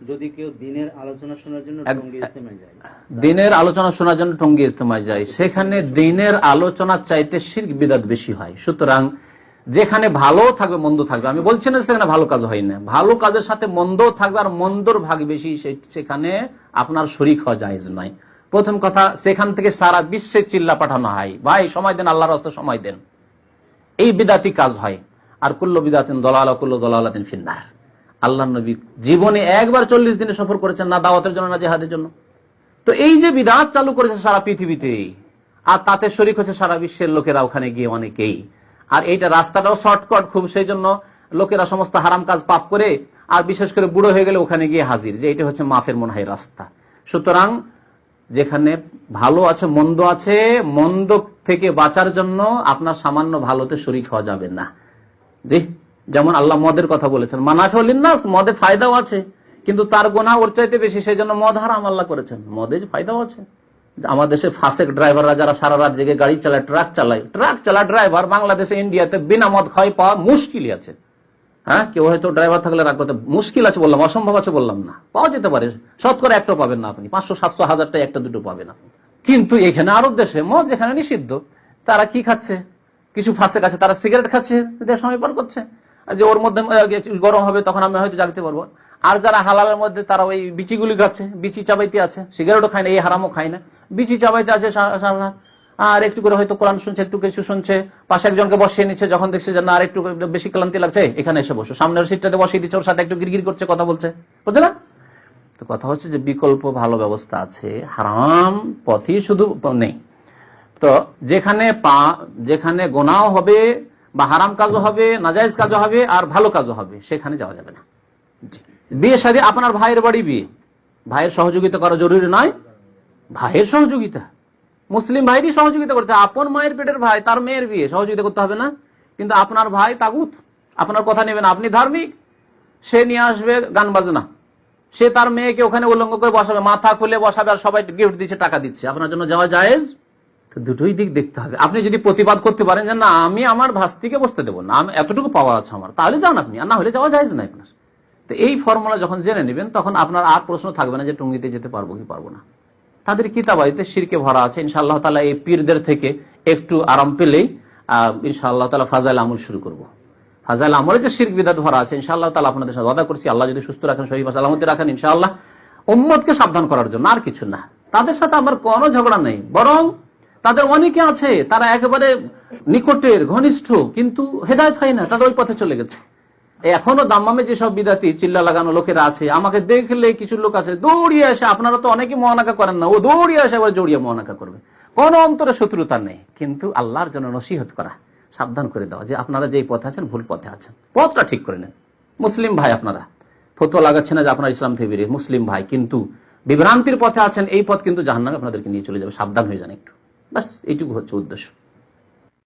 যদি কেউ দিনের আলোচনা শোনার জন্য টঙ্গী ইজতেমায় যায়। দিনের আলোচনা শোনার জন্য টঙ্গি ইস্তেমায় যায়। সেখানে দিনের আলোচনার চাইতে শির্ক বিদাত বেশি হয়। সুতরাং যেখানে ভালো থাকবে মন্দ থাকবে। আমি বলছি না সেখানে ভালো কাজ হয় না। ভালো কাজের সাথে মন্দ থাকবে আর মন্দর ভাগ বেশি সেখানে আপনার শরিক হওয়া জায়েজ নয়। প্রথম কথা সেখান থেকে সারা বিশ্বে চিল্লা পাঠানো হয়। ভাই সময় দেন আল্লাহর রাস্তা সময় দেন। এই বিদাতি কাজ হয়। আর কুল্ল বিদাতিন দলাল কুল্ল দলালাতিন ফিন্নার। আল্লাহ নবী জীবনে একবার চল্লিশ দিনে সফর করেছেন না দাওয়াতের জন্য, না জেহাদের জন্য। তো এই যে বিদাত চালু করেছে সারা পৃথিবীতে, আর তাতে শরিক হচ্ছে সারা বিশ্বের লোকেরা ওখানে গিয়ে অনেকেই। আর এইটা রাস্তাটাও শর্টকাট খুব, সেই জন্য লোকেরা সমস্ত হারাম কাজ পাপ করে, আর বিশেষ করে বুড়ো হয়ে গেলে ওখানে গিয়ে হাজির, যে এটা হচ্ছে মাফের মনে হয় রাস্তা। সুতরাং যেখানে ভালো আছে, মন্দ আছে, মন্দ থেকে বাঁচার জন্য আপনার সামান্য ভালোতে শরিক হওয়া যাবে না। জি? যেমন আল্লাহ মদের কথা বলেছেন মানাফিনাস মদে ফায়দাও আছে, কিন্তু তার গোনা ওর চাইতে বেশি সেই জন্য মদ হারাম আল্লাহ করেছেন। মদে ফায়দাও আছে। আমার দেশে ফাসেক ড্রাইভাররা যারা সারা রাত জেগে গাড়ি চালায়, ট্রাক চালায়, ট্রাক চালা ড্রাইভার বাংলাদেশে, ইন্ডিয়াতে বিনা মদ খাওয়াই পাওয়া মুশকিলই আছে। হ্যাঁ? কেউ হয়তো ড্রাইভার থাকলে রাখবে তো মুশকিল আছে বললাম, অসম্ভব আছে বললাম না। পাওয়া যেতে পারে, শতকরা একটা পাবেন না আপনি, পাঁচশো, সাতশো হাজারটা একটা, দুটো পাবেন আপনি। কিন্তু এখানে আরব দেশে মদ যেখানে নিষিদ্ধ, তারা কি খাচ্ছে? কিছু ফাঁসে কাছে তারা সিগারেট খাচ্ছে সময় পার করছে। যে ওর মধ্যে গরম হবে, তখন আমি হয়তো জাগতে পারব। আর যারা হালালের মধ্যে তারা ওই বিচিগুলি খাচ্ছে, বিচি চাবাইতে আছে, সিগারেটও খায় না, এই হারামও খায় না। বিচি চাবাইতে আছে আর একটু করে হয়তো কোরআন শুনছে, একটু কিছু শুনছে, পাশে একজনকে বসিয়ে নিচ্ছে, যখন দেখছে যে না, আর একটু বেশি ক্লান্তি লাগছে এখানে এসে বসো। সামনের সিটটাতে বসিয়ে দিচ্ছে, ওর সাথে একটু গিরগির করছে, কথা বলছে। বুঝলে? না তো কথা হচ্ছে যে বিকল্প ভালো ব্যবস্থা আছে, হারাম পথই শুধু নেই। তো যেখানে পা, যেখানে গোনাও হবে বা হারাম কাজও হবে নাজাইজ কাজও হবে আর ভালো কাজও হবে সেখানে যাওয়া যাবে না। বিয়ে সাথে আপনার ভাইয়ের বাড়ি বিয়ে। ভাইয়ের সহযোগিতা করা জরুরি নয়। ভাইয়ের সহযোগিতা। মুসলিম ভাইয়েরই সহযোগিতা করতে আপন মায়ের পেটের ভাই তার মেয়ের বিয়ে সহযোগিতা করতে হবে না। কিন্তু আপনার ভাই তাগুত। আপনার কথা নেবেন আপনি ধার্মিক। সে নিয়ে আসবে গান বাজনা। সে তার মেয়েকে ওখানে উল্লঙ্ঘ করে বসাবে মাথা খুলে বসাবে আর সবাই গিফট দিচ্ছে টাকা দিচ্ছে। আপনার জন্য যাওয়া জায়েজ। তো দুটোই দিক দেখতে হবে। আপনি যদি প্রতিবাদ করতে পারেন যে, না, আমি আমার ভাস্তিকে বসতে দেবো, না, আমি, এতটুকু পাওয়া আছে আমার, তাহলে যান আপনি, আর না হলে যাওয়া জায়েজ না আপনার। তো এই ফর্মুলা যখন জেনে নেবেন, তখন আপনার আর প্রশ্ন থাকবে না যে, টুঙ্গিতে যেতে পারব কি পারব না? তাদের কিতাবাড়িতে শিরকে ভরা আছে। ইনশাআল্লাহ তালা এই পীরদের থেকে একটু আরাম পেলেই ইনশাআল্লাহ তালা ফাজাইল আমল শুরু করব। ফাজাইল আমলে যে শির্ক বিদাত ভরা আছে, ইনশাআল্লাহ তালা আপনাদের সাথে ওয়াদা করছি। আল্লাহ যদি সুস্থ রাখেন, শহীদ সালামতি রাখেন, ইনশাআল্লাহ উম্মতকে সাবধান করার জন্য আর কিছু না। তাদের সাথে আমার কোনো ঝগড়া নেই, বরং তাদের অনেকে আছে, তারা একেবারে নিকটের, ঘনিষ্ঠ, কিন্তু হেদায়ত হয় না, তাদের ওই পথে চলে গেছে। এখনও দাম্মামে যেসব বিদাতি চিল্লা লাগানো লোকেরা আছে, আমাকে দেখলে কিছু লোক আছে, দৌড়িয়ে আসে, আপনারা তো অনেকে মহানাকা করেন না, ও দৌড়িয়ে আসে, আবার জড়িয়ে মহানাকা করবে। কোন অন্তরে শত্রুতা নেই, কিন্তু আল্লাহর জন্য নসিহত করা, সাবধান করে দেওয়া, যে আপনারা যেই পথে আছেন, ভুল পথে আছেন। পথটা ঠিক করে নেন। মুসলিম ভাই আপনারা, ফতুয়া লাগাচ্ছে না যে আপনার ইসলাম থেকে বেরিয়ে, মুসলিম ভাই, কিন্তু বিভ্রান্তির পথে আছেন, এই পথ কিন্তু জাহান্নামে আপনাদেরকে নিয়ে চলে যাবে, সাবধান হয়ে যান একটু। বাস এইটুকু হচ্ছে উদ্দেশ্য।